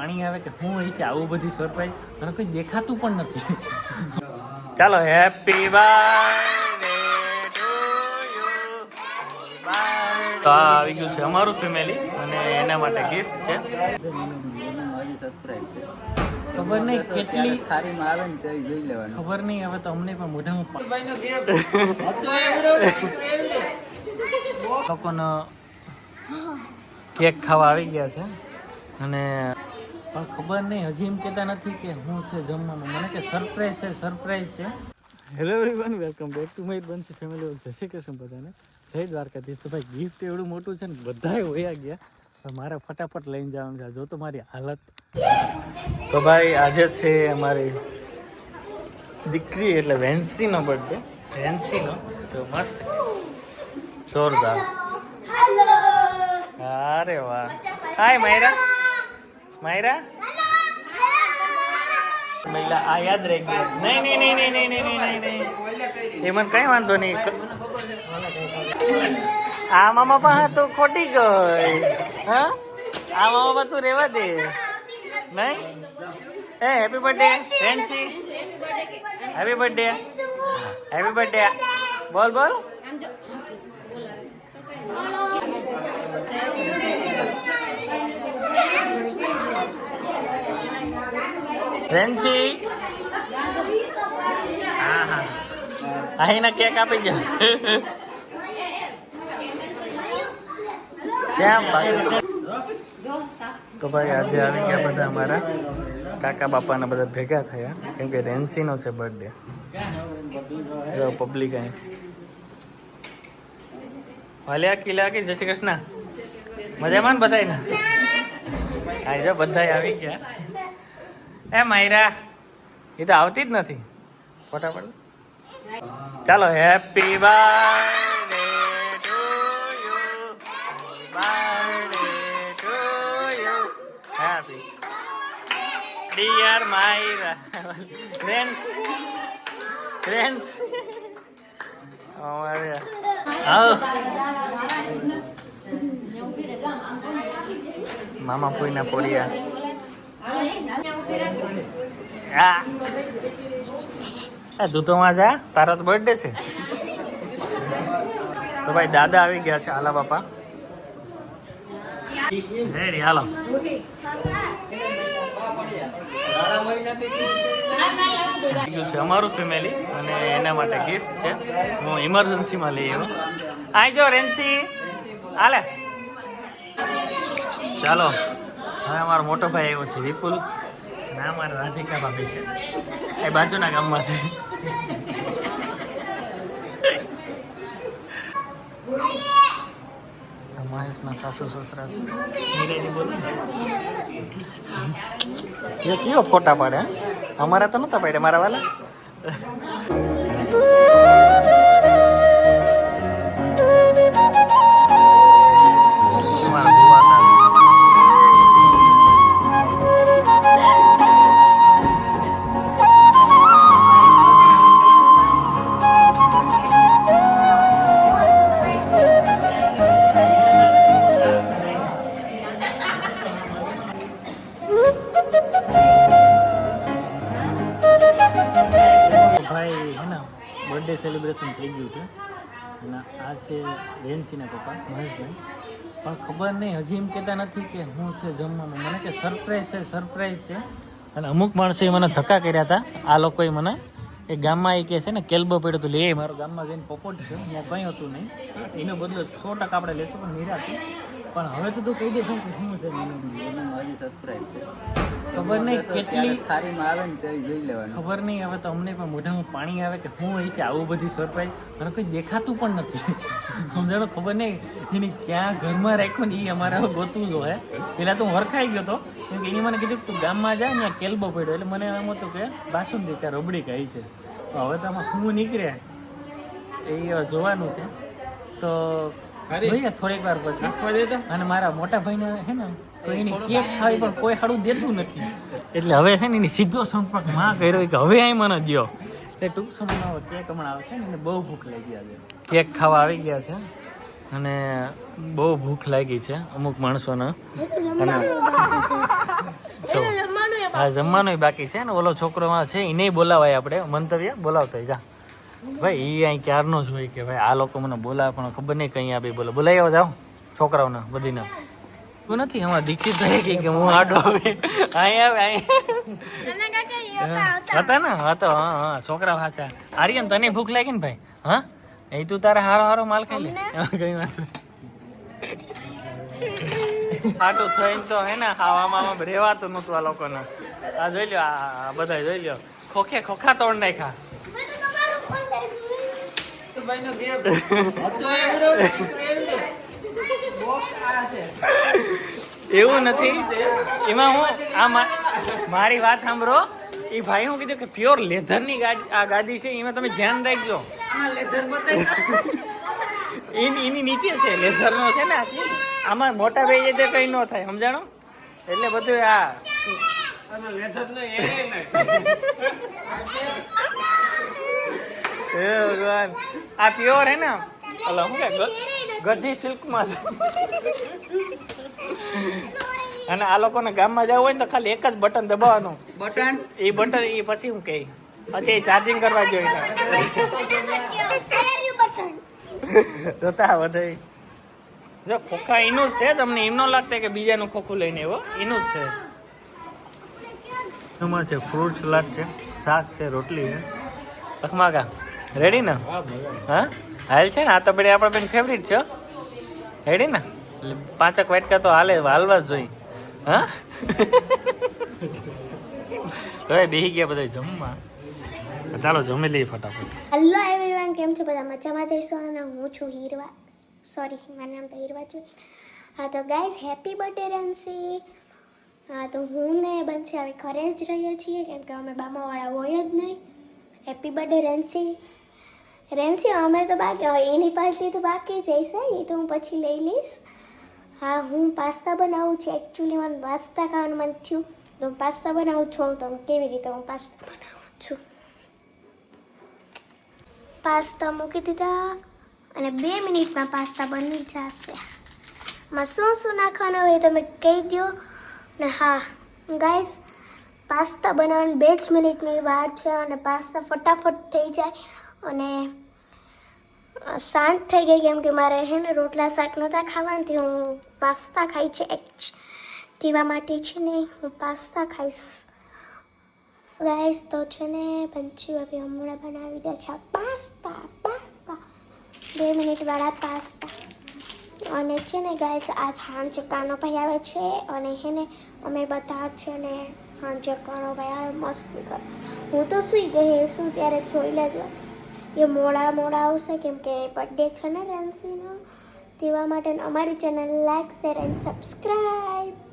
પાણી આવે કે હું અહીં છે આવું બધું સરપ્રાઈઝ મને કોઈ દેખાતું પણ નથી. ચાલો હેપી બર્થડે તો આવી ગયું છે અમારું ફેમિલી અને એના માટે ગિફ્ટ છે. ખબર નહીં કેટલી થારીમાં આવે ને તે જોઈ લેવાનું ખબર નહીં હવે તો અમને પણ મોઢામાં લોકોનો કેક ખાવા આવી ગયા છે. અને પણ ખબર નહીં હજી એમ કહેતા નથી કે હું છે જમવાનું. મને કે સરપ્રાઈઝ છે સરપ્રાઈઝ છે. Hello everyone welcome back to my બનશે ફેમિલી જય શ્રી કૃષ્ણ બધાને. જય દ્વારકાધીશ. તો ભાઈ ગિફ્ટ એવડું મોટું છે ને બધાએ વયા ગયા. તો મારે ફટાફટ લઈને જવાનું છે. જો તો મારી હાલત. તો ભાઈ આજે છે અમારી દીકરી એટલે વેન્સીનો બર્થડે વેન્સીનો? તો મસ્ત. જોરદાર. અરે વાહ. હાય માયરા માયરા? મહિલા, આ યાદ રહી ગયું નહીં નહીં નહીં નહીં નહીં નહીં નહીં નહીં. એ મને કઈ વાંધો નહીં. આ મામા પાસે તો ખોટી ગઈ. હા? આ મામા પાસે તું રેવા દે. નહીં? એ happy birthday Fancy happy birthday happy birthday બોલ બોલ. ફેન્સી હા હા અહીંના કેક આપી જાઓ કેમ તો ભાઈ આજે આવી ગયા બધા અમારા. કાકા બાપાના બધા ભેગા થયા. કેમ કે રેન્સીનો છે બર્થડે પબ્લિક અહીં. વાલ્યા, કિલા કે જય કૃષ્ણ? મજામાં ને બધાય ને હા, જો બધા આવી ગયા. એ માયરા, એ તો આવતી જ નથી. ફટાફટ. ચાલો happy birthday to you birthday to you happy dear Myra friends friends અમારે મામા પોઈના પોરિયા હા. દૂધોમાં જા, તારો તો બર્થડે છે. તો ભાઈ દાદા આવી ગયા છે આલા બાપા. રેડી, હાલો. છે અમારું ફેમિલી અને એના માટે ગિફ્ટ છે. હું ઇમરજન્સીમાં લઈ આવ્યો. આઈ જો રેન્સી. હાલે. ચાલો. હવે અમારો મોટો ભાઈ આવ્યો છે, વિપુલ. ના મારા રાધિકા ભાભી છે. એ બાજુના ગામમાં છે મહેશના સાસુ સસરા છે. મીરાજી બોલો એ કયો ફોટા પાડે હે? અમારા તો નતા પાડ્યા મારા વાલા? સેલિબ્રેશન થઈ ગયું છે. અને આ છે રેન્સીના પપ્પા, મહેશભાઈ. પણ ખબર નહીં, હજી એમ કહેતા નથી કે હું છે જમવાનું. મને કે સરપ્રાઈઝ છે સરપ્રાઈઝ છે. અને અમુક માણસે મને ધક્કા કર્યા હતા. આ લોકોએ મને એ ગામમાં એ કહે છે ને કેલ્બો પડ્યો તો લે. મારો ગામમાં જઈને પપોટ છે ત્યાં કંઈ હતું નહીં. એનો બદલો સો ટકા આપણે લેશું પણ નિરાતે. પણ હવે તો તું કહી દે કે શું છે હજી સરપ્રાઈઝ છે. ખબર નહીં કેટલી થારીમાં આવે ને તો જોઈ લેવાનું. ખબર નહીં હવે તો અમને પણ મોઢામાં પાણી આવે કે શું હોય છે આવું બધું સરપ્રાઈઝ મને કંઈ દેખાતું પણ નથી. સમજાણો? ખબર નહીં એની ક્યાં ઘરમાં રાખ્યો ને એ અમારે ગોતું જ હોય. પહેલાં તો હું હરખાઈ ગયો હતો કેમ કે એની મને કીધું તું ગામમાં જાય ને ત્યાં કેલ્બો પડ્યો. એટલે મને એમ હતું કે બાસુંદી કે રબડી કહી છે. તો હવે તો આમાં હું નીકળે એ જોવાનું છે. તો જોઈએ થોડીક વાર પછી. અને મારા મોટા ભાઈને છે ને તો એની કેક ખાવી પણ કોઈ સારું દેતું નથી. એટલે હવે છે ને એની સીધો સંપર્કમાં કર્યો કે હવે અહીં મને ગયો એટલે ટૂંક સમયમાં કેક હમણાં આવશે ને એને બહુ ભૂખ લાગી આજે. કેક ખાવા આવી ગયા છે અને બહુ ભૂખ લાગી છે અમુક માણસોને. અને જો. હા જમવાનું બાકી છે ને ઓલો છોકરો માં છે એને બોલાવાય આપણે. મંતવ્ય બોલાવતો જા. ભાઈ એ અહીં ક્યારનો જ હોય કે ભાઈ આ લોકો મને બોલાવે પણ ખબર નહીં કઈ આ બોલો બોલે. બોલાવી આવો જાઓ છોકરાઓને બધીને. તું નથી હમણાં દીક્ષિત થઈ ગઈ કે હું આડો આવે અહીં આવે અહીં. હતા ને? હતો હા હા છોકરા હાચા આર્યન તને ભૂખ લાગી ને ભાઈ? હા? એ તું તારે હારો હારો માલ ખાઈ લે. કઈ વાત આટું થઈને તો હે ને ખાવામાં રેવાતું નહોતું આ લોકોને. આ જોઈ લ્યો, આ બધા જોઈ લ્યો. ખોખે ખોખા તોડ નાખ્યા. એવું નથી. એમાં હું આ મારી વાત સાંભળો. એ ભાઈ હું કીધું કે પ્યોર લેધરની ગાડી આ ગાડી છે, એમાં તમે ધ્યાન રાખજો. એની નીચે છે, લેધરનો છે ને આમાં મોટા ભાઈ એ કઈ ન થાય, સમજાણો? એટલે બધું આ હે ભગવાન. આ પ્યોર હે ને અલા શું કે ગજી સિલ્કમાં છે? અને આ લોકોને ગામમાં જવું હોય ને તો ખાલી એક જ બટન દબાવવાનું. બટન એ બટન એ પછી હું કહે પછી ચાર્જિંગ કરવા જોઈએ. જોતા વધે જો ખોખા એનું જ છે તમને એમ ન લાગતા કે બીજાનું ખોખું લઈને એવો એનું જ છે. એમાં છે ફ્રૂટ સલાડ છે શાક છે રોટલી છે. અખમાકા રેડી ને? હા હાલ છે ને? આ તો બધી આપણા બેન ફેવરિટ છે રેડી ને? એટલે પાંચક વાટકા તો હાલે હાલવા જ જોઈએ. હા? હવે બેસી ગયા બધા જમવા. ચાલો જમી લઈએ ફટાફટ. હેલો એવરીવન કેમ છો બધા? મજામાં જઈશું અને હું છું હીરવા. સોરી મારું નામ તો હીરવા છું હા તો ગાઈઝ હેપી બર્થડે રંસી હા, તો હું ને બંસી હવે ઘરે જ રહીએ છીએ, કેમ કે અમે બામાવાળા હોય જ નહીં. હેપી બર્થડે રેન્સી રેન્સી અમે તો બાકી એની પાર્ટી તો બાકી જ હશે, એ તો હું પછી લઈ લઈશ. હા, હું પાસ્તા બનાવું છું એકચ્યુઅલી મને પાસ્તા ખાવાનું મન થયું. તો હું પાસ્તા બનાવું છું, તો કેવી રીતે હું પાસ્તા બનાવું છું. પાસ્તા મૂકી દીધા, અને બે મિનિટમાં પાસ્તા બની જશે. એમાં શું શું નાખવાનું હોય તમે કહી દો ને હા ગાઈસ પાસ્તા બનાવવાની બે જ મિનિટની વાર છે અને પાસ્તા ફટાફટ થઈ જાય અને શાંત થઈ ગઈ કેમ કે મારે હે ને રોટલા શાક નહોતા ખાવાથી હું પાસ્તા ખાઈ છે એક જીવા માટે છે ને, હું પાસ્તા ખાઈશ. ગાઈસ તો છે ને, પંચી ભાભી હમણાં બનાવી દે છે પાસ્તા પાસ્તા. બે મિનિટ વાળા પાસ્તા. અને છે ને ગાઈસ આજ હાંજે કાનો ભાઈ આવે છે અને હે ને, અમે બધા છે ને હાંજે કાનો ભાઈ આવે મસ્તી કર હું તો સૂઈ ગઈ શું ત્યારે જોઈ લેજો. એ મોડા મોડા આવશે કેમ કે બર્થડે છે ને રેન્સીનો તેવા માટે અમારી channel like share and subscribe